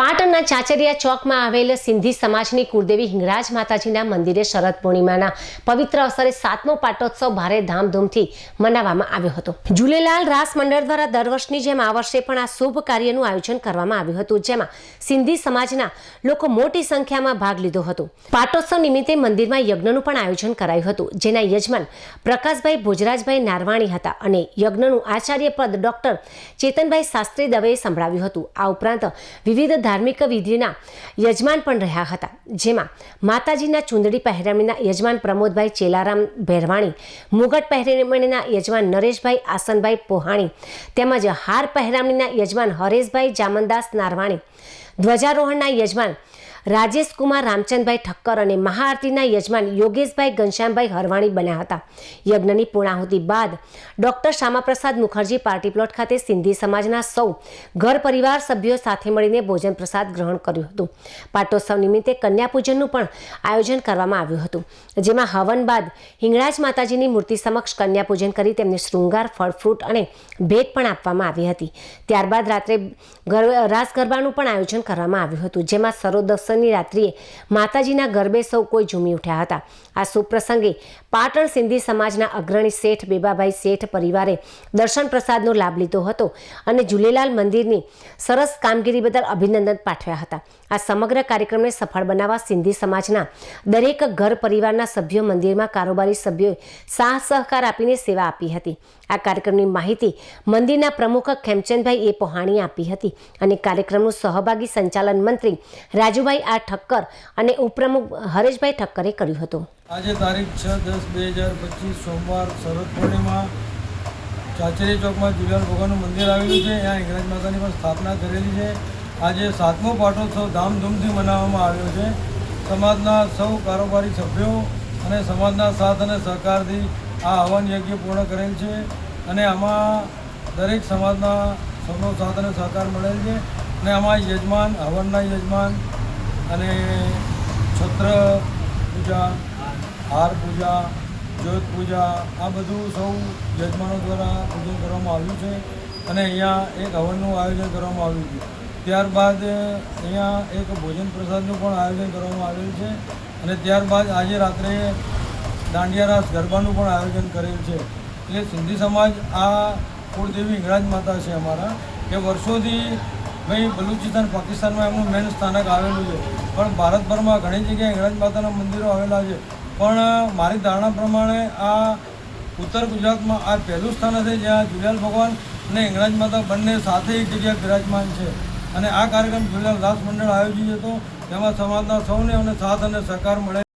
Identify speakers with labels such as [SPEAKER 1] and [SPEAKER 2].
[SPEAKER 1] પાટણના ચાચરિયા ચોકમાં આવેલ સિંધી સમાજની કુળદેવી હિંગરાજ માતાજીના મંદિરે શરદ પૂર્ણિમાના પવિત્ર અવસરે સાતમો પાટોત્સવ ભારે ધામધૂમથી મનાવવામાં આવ્યો હતો. ઝૂલેલાલ રાસ મંડળ દ્વારા દર વર્ષની જેમ આ વર્ષે પણ આ શુભ કાર્યનું આયોજન કરવામાં આવ્યું હતું, જેમાં સિંધી સમાજના લોકો મોટી સંખ્યામાં ભાગ લીધો હતો. પાટોત્સવ નિમિત્તે મંદિરમાં યજ્ઞનું પણ આયોજન કરાયું હતું, જેના યજમાન પ્રકાશભાઈ ભોજરાજભાઈ નારવાણી હતા અને યજ્ઞનું આચાર્ય પદ ડોક્ટર ચેતનભાઈ શાસ્ત્રી દવેએ સંભળાવ્યું હતું. આ ઉપરાંત વિવિધ ધાર્મિક વિધિના યજમાન પણ રહ્યા હતા. જેમાં માતાજીના ચુંદડી પહેરવણીના યજમાન પ્રમોદભાઈ ચેલારામ ભેરવાણી, મુગટ પહેરવણીના યજમાન નરેશભાઈ આસનભાઈ પોહાણી, તેમજ હાર પહેરામણીના યજમાન હરેશભાઈ જામનદાસ નારવાણી, ધ્વજારોહણના યજમાન રાજેશ કુમાર રામચંદભાઈ ઠક્કર અને મહાઆરતીના યજમાન યોગેશભાઈ ઘનશ્યામભાઈ હરવાણી બન્યા હતા. યજ્ઞની પૂર્ણાહુતિ બાદ doctor Shyamaprasad Mukherjee party plot ખાતે સિંધી સમાજના સૌ ઘર પરિવાર સભ્યો સાથે મળીને ભોજન પ્રસાદ ગ્રહણ કર્યું હતું. પાટોત્સવ નિમિત્તે કન્યાપૂજનનું પણ આયોજન કરવામાં આવ્યું હતું. જેમાં હવન બાદ હિંગળાજ માતાજીની મૂર્તિ સમક્ષ કન્યાપૂજન કરી તેમને શૃંગાર ફળ ફ્રૂટ અને ભેટ પણ આપવામાં આવી હતી. ત્યારબાદ રાત્રે રાસ ગરબાનું પણ આયોજન કરવામાં આવ્યું હતું, જેમાં સરોદસની રાત્રિએ માતાજીના ગરબે સૌ કોઈ ઝૂમી ઉઠ્યા હતા. આ સુપ્રસંગે પ્રસંગે પાટણ સિંધી સમાજના અગ્રણી શેઠ બેબાભાઈ શેઠ પરિવારે દર્શન પ્રસાદનો લાભ લીધો હતો અને ઝૂલેલાલ મંદિરની સરસ કામગીરી બદલ અભિનંદન પાઠવ્યા હતા. આ સમગ્ર કાર્યક્રમને સફળ બનાવવા સિંધી સમાજના દરેક ઘર પરિવારના સભ્યો મંદિરમાં કારોબારી સભ્યોએ સાહ સહકાર આપીને સેવા આપી હતી. આ કાર્યક્રમની માહિતી મંદિરના પ્રમુખ ખેમચંદભાઈ એ પોહાણીએ આપી હતી અને કાર્યક્રમનું સહભાગી સંચાલન મંત્રી રાજુભાઈ આર ઠક્કર અને ઉપપ્રમુખ હરેશભાઈ ઠક્કરે કર્યું હતું.
[SPEAKER 2] આજે તારીખ છ દસ બે હજાર પચીસ સોમવાર શરદ પૂર્ણિમા ચાચરી ચોકમાં ઝુલાલ ભગવાનનું મંદિર આવેલું છે. ત્યાં ઇંગરાજ માતાની પણ સ્થાપના કરેલી છે. આજે સાતમો પાટોત્સવ ધામધૂમથી મનાવવામાં આવ્યો છે. સમાજના સૌ કારોબારી સભ્યો અને સમાજના સાથ અને સહકારથી આ હવન યજ્ઞ પૂર્ણ કરેલ છે અને આમાં દરેક સમાજના સૌનો સાથ અને સહકાર મળેલ છે. અને આમાં યજમાન, હવનના યજમાન અને છત્ર પૂજા, હાર પૂજા, જ્યોત પૂજા, આ બધું સૌ યજમાનો દ્વારા પૂજન કરવામાં આવ્યું છે. અને અહીંયા એક હવનનું આયોજન કરવામાં આવ્યું છે. ત્યારબાદ અહીંયા એક ભોજન પ્રસાદનું પણ આયોજન કરવામાં આવેલું છે. અને ત્યારબાદ આજે રાત્રે દાંડિયા રાસ ગરબાનું પણ આયોજન કરેલ છે. એટલે સિંધી સમાજ આ કુળદેવી હિંગળાજ માતા છે અમારા, કે વર્ષોથી ભાઈ, બલુચિસ્તાન, પાકિસ્તાનમાં એમનું મેન સ્થાનક આવેલું છે. પણ ભારતભરમાં ઘણી જગ્યાએ ગણેશ માતાના મંદિરો આવેલા છે. પણ મારી ધારણા પ્રમાણે આ ઉત્તર ગુજરાતમાં આ પહેલું સ્થાન હશે જ્યાં જુલિયાલ ભગવાન અને ઇંગરાજ માતા બંને સાથે એક જગ્યાએ બિરાજમાન છે. અને આ કાર્યક્રમ જુલિયાલ દાસ મંડળ આયોજિત હતો. તેમાં સમાજના સૌને અને સાથ અને સહકાર મળે